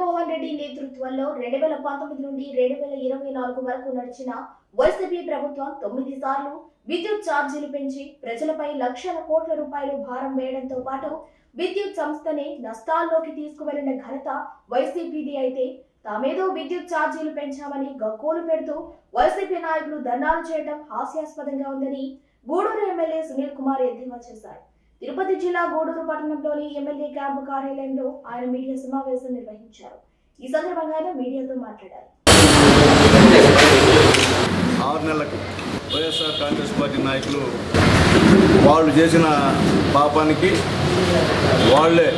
జగన్మోహన్ రెడ్డి నేతృత్వంలో రెండు వేల పంతొమ్మిది నుండి రెండు వేల ఇరవై నాలుగు వరకు నడిచిన వైసీపీ ప్రభుత్వం తొమ్మిది సార్లు విద్యుత్ ఛార్జీలు పెంచి ప్రజలపై లక్షల కోట్ల రూపాయలు భారం వేయడంతో పాటు విద్యుత్ సంస్థని నష్టాల్లోకి తీసుకువెళ్ళిన ఘనత వైసీపీది అయితే తామేదో విద్యుత్ ఛార్జీలు పెంచామని గగ్గోలు పెడుతూ వైసీపీ నాయకులు ధర్నాలు చేయడం హాస్యాస్పదంగా ఉందని గూడూరు ఎమ్మెల్యే సునీల్ కుమార్ ఎద్దేవా చేశారు. తిరుపతి జిల్లా గూడూరు పట్టణంలోని ఎమ్మెల్యే క్యాంపు కార్యాలయంలో ఆయన మీడియా సమావేశం నిర్వహించారు. ఈ సందర్భంగా ఆయన మీడియాతో మాట్లాడారు. ఆరు నెలలకు వైఎస్ఆర్ కాంగ్రెస్ పార్టీ నాయకులు వాళ్ళు చేసిన పాపానికి వాళ్ళే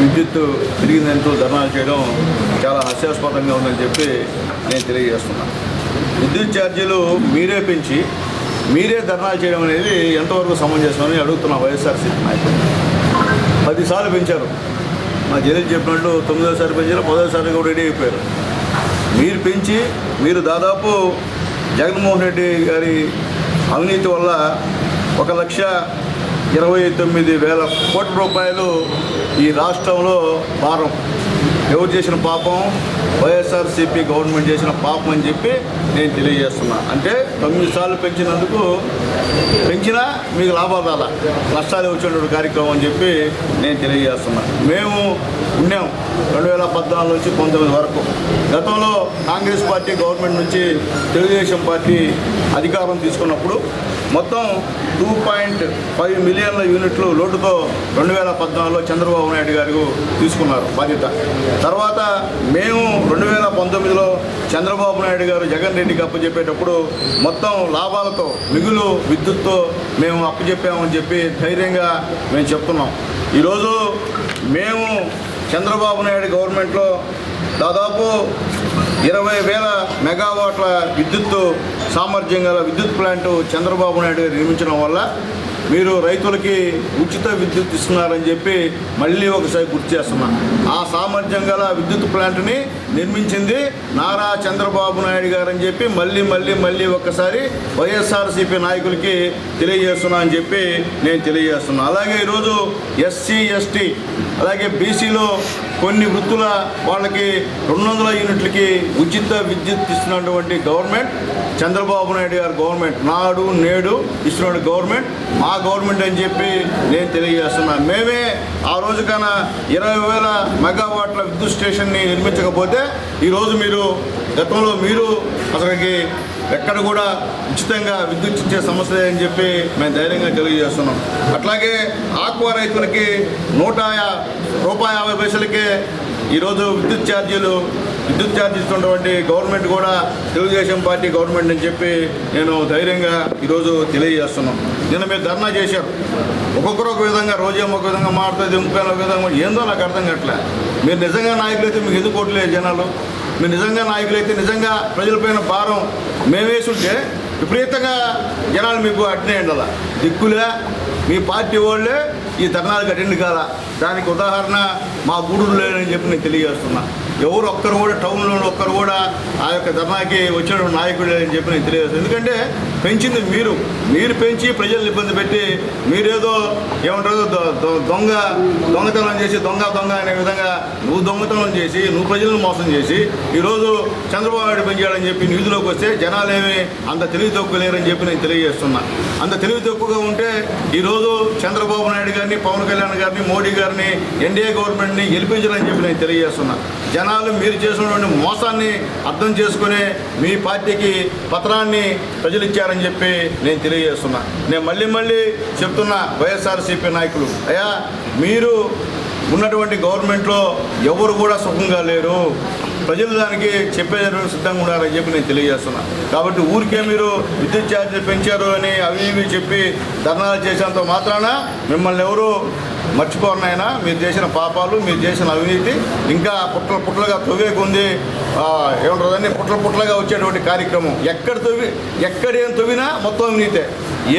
విద్యుత్ తిరిగిందంటూ ధర్నాలు చేయడం చాలా హాస్యాస్పదంగా ఉందని చెప్పి నేను తెలియజేస్తున్నాను. విద్యుత్ ఛార్జీలు మీరే పెంచి మీరే ధర్నాలు చేయడం అనేది ఎంతవరకు సమంజసమని అడుగుతున్నా వైఎస్ఆర్సీపీ నాయకులు. పదిసార్లు పెంచారు. మా జలీల్ చెప్పినట్టు తొమ్మిదోసారి పెంచారు పదోసారి కూడా రెడీ అయిపోయారు. మీరు పెంచి మీరు దాదాపు జగన్మోహన్ రెడ్డి గారి అవినీతి వల్ల ఒక లక్ష ఇరవై తొమ్మిది వేల కోట్ల రూపాయలు ఈ రాష్ట్రంలో భారం. ఎవరు చేసిన పాపం? వైఎస్ఆర్సీపీ గవర్నమెంట్ చేసిన పాపం అని చెప్పి నేను తెలియజేస్తున్నా. అంటే తొమ్మిది సార్లు పెంచినందుకు పెంచినా మీకు లాభాలు రాలా. నష్టాలు వచ్చేటువంటి కార్యక్రమం అని చెప్పి నేను తెలియజేస్తున్నా. మేము ఉన్నాం రెండు వేల పద్నాలుగు నుంచి పంతొమ్మిది వరకు. గతంలో కాంగ్రెస్ పార్టీ గవర్నమెంట్ నుంచి తెలుగుదేశం పార్టీ అధికారం తీసుకున్నప్పుడు మొత్తం టూ పాయింట్ ఫైవ్ మిలియన్ల యూనిట్లు లోటుతో రెండు వేల పద్నాలుగులో చంద్రబాబు నాయుడు గారు తీసుకున్నారు బాధ్యత. తర్వాత మేము రెండు వేల పంతొమ్మిదిలో చంద్రబాబు నాయుడు గారు జగన్ రెడ్డికి అప్పచెప్పేటప్పుడు మొత్తం లాభాలతో మిగులు విద్యుత్తో మేము అప్పచెప్పామని చెప్పి ధైర్యంగా మేము చెప్తున్నాం. ఈరోజు మేము చంద్రబాబు నాయుడు గవర్నమెంట్లో దాదాపు ఇరవై వేల మెగావాట్ల విద్యుత్ సామర్థ్యం గల విద్యుత్ ప్లాంట్ చంద్రబాబు నాయుడు గారు నిర్మించడం వల్ల మీరు రైతులకి ఉచిత విద్యుత్ ఇస్తున్నారని చెప్పి మళ్ళీ ఒకసారి గుర్తు చేస్తున్నా. ఆ సామర్థ్యం గల విద్యుత్ ప్లాంట్ని నిర్మించింది నారా చంద్రబాబు నాయుడు గారు అని చెప్పి మళ్ళీ మళ్ళీ మళ్ళీ ఒక్కసారి వైఎస్ఆర్సీపీ నాయకులకి తెలియజేస్తున్నా అని చెప్పి నేను తెలియజేస్తున్నా. అలాగే ఈరోజు ఎస్సీ ఎస్టీ అలాగే బీసీలో కొన్ని వృత్తుల వాళ్ళకి రెండు వందల యూనిట్లకి ఉచిత విద్యుత్ ఇస్తున్నటువంటి గవర్నమెంట్ చంద్రబాబు నాయుడు గారు గవర్నమెంట్. నాడు నేడు ఇస్తున్న గవర్నమెంట్. మా గవర్నమెంట్ అని చెప్పి నేను తెలియజేస్తున్నాను మేమే ఆ రోజు కన్నా ఇరవై వేల మెగావాట్ల విద్యుత్ స్టేషన్ని నిర్మించకపోతే ఈరోజు మీరు గతంలో మీరు అసలుకి ఎక్కడ కూడా ఉచితంగా విద్యుత్ ఇచ్చే సమస్య అని చెప్పి మేము ధైర్యంగా తెలియజేస్తున్నాం. అట్లాగే ఆక్వా రైతులకి నూట రూపాయి యాభై పైసలకే ఈరోజు విద్యుత్ ఛార్జీలు విద్యుత్ ఛార్జ్ ఇస్తున్నటువంటి గవర్నమెంట్ కూడా తెలుగుదేశం పార్టీ గవర్నమెంట్ అని చెప్పి నేను ధైర్యంగా ఈరోజు తెలియజేస్తున్నాను. నిన్న మీరు ధర్నా చేశారు. ఒక్కొక్కరు ఒక విధంగా రోజేమో ఒక విధంగా మారుతుంది ఇంకొక ఒక విధంగా ఏందో నాకు అర్థం కావట్లే. మీరు నిజంగా నాయకులైతే మీకు ఎందుకు ఓట్లేదు జనాలు? మీరు నిజంగా నాయకులైతే నిజంగా ప్రజలపైన భారం మేమేసుంటే విపరీతంగా జనాలు మీకు అట్నేయండి ఉండాలి. దిక్కులే. మీ పార్టీ వాళ్ళే ఈ ధర్నాలకు అటెండ్ కాదా? దానికి ఉదాహరణ మా గూడూరు లేదని చెప్పి నేను తెలియజేస్తున్నా. ఎవరు ఒక్కరు కూడా టౌన్లో ఒక్కరు కూడా ఆ యొక్క ధర్నాకి వచ్చిన నాయకుడు లేదని చెప్పి నేను తెలియజేస్తాను ఎందుకంటే పెంచింది మీరు. మీరు పెంచి ప్రజలను ఇబ్బంది పెట్టి మీరేదో ఏమంటారు దొ- దొంగ దొంగతనం చేసి దొంగ దొంగ అనే విధంగా నువ్వు దొంగతనం చేసి నువ్వు ప్రజలను మోసం చేసి ఈరోజు చంద్రబాబు నాయుడు పనిచేయాలని చెప్పి నిధులోకి వస్తే జనాలేమి అంత తెలివి తక్కువ లేరని చెప్పి నేను తెలియజేస్తున్నా. అంత తెలివి తక్కువగా ఉంటే ఈరోజు చంద్రబాబు నాయుడు గారిని పవన్ కళ్యాణ్ గారిని మోడీ గారిని ఎన్డీఏ గవర్నమెంట్ని గెలిపించాలని చెప్పి నేను తెలియజేస్తున్నా. జనాలు మీరు చేసినటువంటి మోసాన్ని అర్థం చేసుకునే మీ పార్టీకి పత్రాన్ని ప్రజలు ఇచ్చారని చెప్పి నేను తెలియజేస్తున్నా. నేను మళ్ళీ మళ్ళీ చెప్తున్నా వైఎస్ఆర్సీపీ నాయకులు అయ్యా మీరు ఉన్నటువంటి గవర్నమెంట్లో ఎవరు కూడా సుఖంగా లేరు. ప్రజలు దానికి చెప్పే సిద్ధంగా ఉండాలని చెప్పి నేను తెలియజేస్తున్నా. కాబట్టి ఊరికే మీరు విద్యుత్ ఛార్జీలు పెంచారు అని అవి ఇవి చెప్పి ధర్నాలు చేసినంత మాత్రాన మిమ్మల్ని ఎవరు మర్చిపోరనైనా మీరు చేసిన పాపాలు మీరు చేసిన అవినీతి ఇంకా పుట్ల పుట్లగా తవ్వేకుంది ఏమంటుందని పుట్ల పుట్లగా వచ్చేటువంటి కార్యక్రమం. ఎక్కడ తవ్వి ఎక్కడ ఏం తవ్వినా మొత్తం అవినీతే.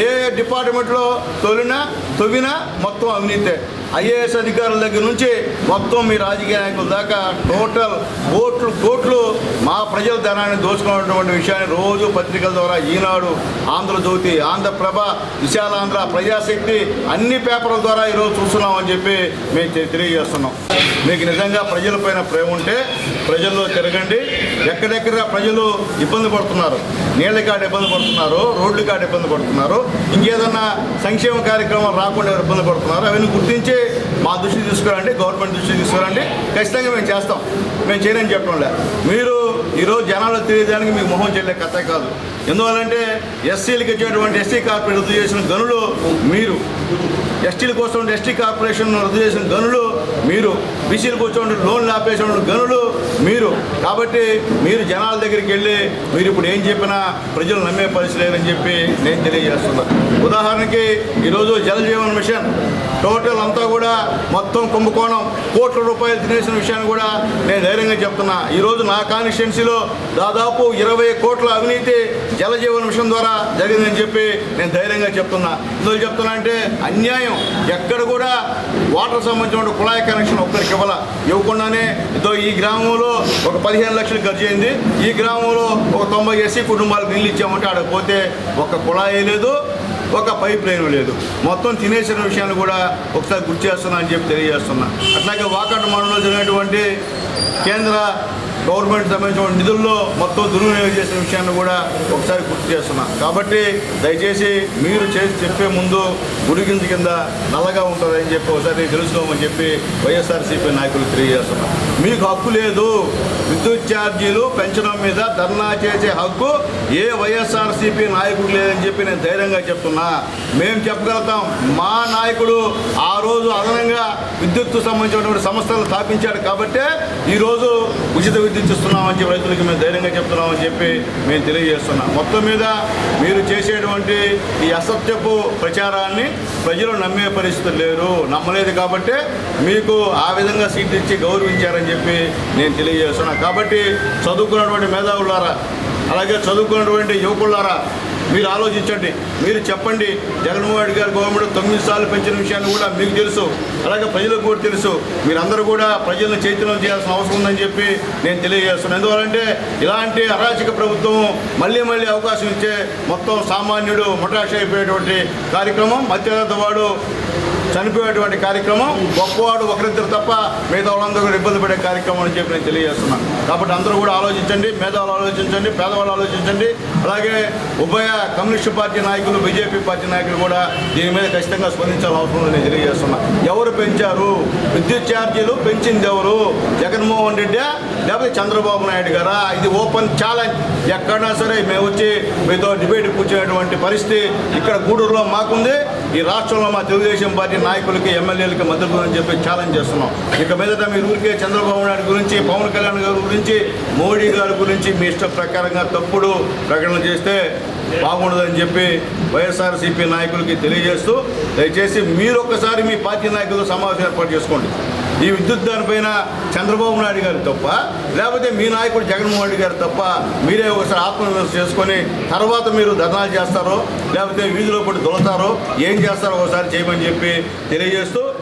ఏ డిపార్ట్మెంట్లో తొలినా తొవ్వినా మొత్తం అవినీతే. ఐఏఎస్ అధికారుల దగ్గర నుంచి మొత్తం మీ రాజకీయ నాయకుల దాకా టోటల్ కోట్లు కోట్లు మా ప్రజల ధనాన్ని దోచుకున్నటువంటి విషయాన్ని రోజు పత్రికల ద్వారా ఈనాడు ఆంధ్రజ్యోతి ఆంధ్రప్రభ విశాలాంధ్ర ప్రజాశక్తి అన్ని పేపర్ల ద్వారా ఈరోజు చూస్తున్నామని చెప్పి మేము తెలియజేస్తున్నాం మీకు నిజంగా ప్రజలపైన ప్రేమ ఉంటే ప్రజల్లో తిరగండి. ఎక్కడెక్కడ ప్రజలు ఇబ్బంది పడుతున్నారు నీళ్ళ కాడ ఇబ్బంది పడుతున్నారు రోడ్ల కాడ ఇబ్బంది పడుతున్నారు ఇంకేదన్నా సంక్షేమ కార్యక్రమం రాకుండా ఇబ్బంది పడుతున్నారు అవన్నీ గుర్తించి మా దృష్టి తీసుకురండి గవర్నమెంట్ దృష్టి తీసుకురండి. ఖచ్చితంగా మేము చేస్తాం. మేము చేయలేని చెప్పడం మీరు ఈరోజు జనాలు తెలియడానికి మీకు మొహం చెల్లే కథ కాదు. ఎందువల్లంటే ఎస్సీలకు ఇచ్చేటువంటి ఎస్సీ కార్పొరేట్ రద్దు చేసిన గనులు మీరు. ఎస్టీల కోసం ఎస్టీ కార్పొరేషన్ రద్దు చేసిన గనులు మీరు బీసీల కోసం లోన్లు ఆపేసిన గనులు మీరు. కాబట్టి మీరు జనాల దగ్గరికి వెళ్ళి మీరు ఇప్పుడు ఏం చెప్పినా ప్రజలు నమ్మే పరిస్థితి లేదని చెప్పి నేను తెలియజేస్తున్నా. ఉదాహరణకి ఈరోజు జల జీవన మిషన్ టోటల్ అంతా కూడా మొత్తం కుంభకోణం కోట్ల రూపాయలు తినేసిన విషయాన్ని కూడా నేను ధైర్యంగా చెప్తున్నా. ఈరోజు నా కాన్స్టిట్యున్సీలో దాదాపు ఇరవై కోట్ల అవినీతి జలజీవన్ మిషన్ ద్వారా జరిగిందని చెప్పి నేను ధైర్యంగా చెప్తున్నా. ఎందుకు చెప్తున్నా అంటే అన్యాయం. ఎక్కడ కూడా వాటర్ సంబంధించిన కుళాయి కనెక్షన్ ఒక్కరికి ఇవ్వాల. ఇవ్వకుండానే ఇదో ఈ గ్రామంలో ఒక పదిహేను లక్షలు ఖర్చు అయింది. ఈ గ్రామంలో ఒక తొంభై ఎస్సీ కుటుంబాలకు నీళ్ళు ఇచ్చామంటే ఆడ పోతే ఒక కుళాయి లేదు ఒక పైప్ లైన్ లేదు. మొత్తం తినేసిన విషయాన్ని కూడా ఒకసారి గుర్తు చేస్తున్నా అని చెప్పి తెలియజేస్తున్నా. అట్లాగే వాకట్ మండలంలో జరిగినటువంటి కేంద్ర గవర్నమెంట్ సంబంధించిన నిధుల్లో మొత్తం దుర్వినియోగం చేసిన విషయాన్ని కూడా ఒకసారి గుర్తు చేస్తున్నా. కాబట్టి దయచేసి మీరు చేసి చెప్పే ముందు గుడిగింజ కింద నల్లగా ఉంటుందని చెప్పి ఒకసారి తెలుసుకోమని చెప్పి వైఎస్ఆర్సీపీ నాయకులు తెలియజేస్తున్నా. మీకు హక్కు లేదు. విద్యుత్ ఛార్జీలు పెంచడం మీద ధర్నా చేసే హక్కు ఏ వైఎస్ఆర్సీపీ నాయకుడు లేదని చెప్పి నేను ధైర్యంగా చెప్తున్నా. మేము చెప్పగలుగుతాం. మా నాయకుడు ఆ రోజు అదనంగా విద్యుత్ సంబంధించినటువంటి సంస్థలు స్థాపించాడు కాబట్టే ఈరోజు ఉచిత విద్యుత్ ఇస్తున్నామని చెప్పి రైతులకి మేము ధైర్యంగా చెప్తున్నామని చెప్పి మేము తెలియజేస్తున్నాం. మొత్తం మీద మీరు చేసేటువంటి ఈ అసత్యపు ప్రచారాన్ని ప్రజలు నమ్మే పరిస్థితులు లేరు నమ్మలేదు కాబట్టి మీకు ఆ విధంగా సీట్ ఇచ్చి గౌరవించారని చెప్పి నేను తెలియజేస్తున్నాను. కాబట్టి చదువుకున్నటువంటి మేధావులారా అలాగే చదువుకున్నటువంటి యువకులారా మీరు ఆలోచించండి మీరు చెప్పండి. జగన్మోహన్ రెడ్డి గారి గవర్నమెంట్ తొమ్మిది సార్లు పెంచిన విషయాన్ని కూడా మీకు తెలుసు అలాగే ప్రజలకు కూడా తెలుసు. మీరందరూ కూడా ప్రజలను చైతన్యం చేయాల్సిన అవసరం ఉందని చెప్పి నేను తెలియజేస్తున్నాను. ఎందువల్లంటే ఇలాంటి అరాచక ప్రభుత్వం మళ్ళీ మళ్ళీ అవకాశం ఇచ్చే మొత్తం సామాన్యుడు ముఠాష అయిపోయేటువంటి కార్యక్రమం మధ్యతరగతి వాడు చనిపోయేటువంటి కార్యక్రమం గొప్పవాడు ఒకరిద్దరు తప్ప మిగతా వాళ్ళందరూ కూడా ఇబ్బంది పడే కార్యక్రమం అని చెప్పి నేను తెలియజేస్తున్నాను. కాబట్టి అందరూ కూడా ఆలోచించండి మేధావులు ఆలోచించండి పేదవాళ్ళు ఆలోచించండి. అలాగే ఉభయ కమ్యూనిస్టు పార్టీ నాయకులు బీజేపీ పార్టీ నాయకులు కూడా దీని మీద ఖచ్చితంగా స్పందించాల్సిన అవసరం ఉందని నేను తెలియజేస్తున్నాను ఎవరు పెంచారు? విద్యుత్ ఛార్జీలు పెంచింది ఎవరు? జగన్మోహన్ రెడ్డి లేకపోతే చంద్రబాబు నాయుడు గారా? ఇది ఓపెన్ ఛాలెంజ్. ఎక్కడైనా సరే మేము వచ్చి మీతో డిబేట్ కూర్చునేటువంటి పరిస్థితి ఇక్కడ గూడూరులో మాకుంది. ఈ రాష్ట్రంలో మా తెలుగుదేశం పార్టీ నాయకులకి ఎమ్మెల్యేలకి మద్దతు అని చెప్పి ఛాలెంజ్ చేస్తున్నాం. ఇక మీదట మీరు ఊరికే చంద్రబాబు నాయుడు గురించి పవన్ కళ్యాణ్ గారి గురించి మోడీ గారి గురించి మీ ఇష్ట ప్రకారంగా తప్పుడు ప్రకటన చేస్తే బాగుండదని చెప్పి వైఎస్ఆర్సీపీ నాయకులకి తెలియజేస్తూ దయచేసి మీరు ఒక్కసారి మీ పార్టీ నాయకులతో సమావేశం ఏర్పాటు చేసుకోండి. ఈ విద్యుత్ దానిపైన చంద్రబాబు నాయుడు గారు తప్ప లేకపోతే మీ నాయకుడు జగన్మోహన్ రెడ్డి గారు తప్ప మీరే ఒకసారి ఆత్మవిమర్శ చేసుకొని తర్వాత మీరు ధర్నాలు చేస్తారో లేకపోతే వీధిలో పడి దొలతారో ఏం చేస్తారో ఒకసారి చేయమని చెప్పి తెలియజేస్తూ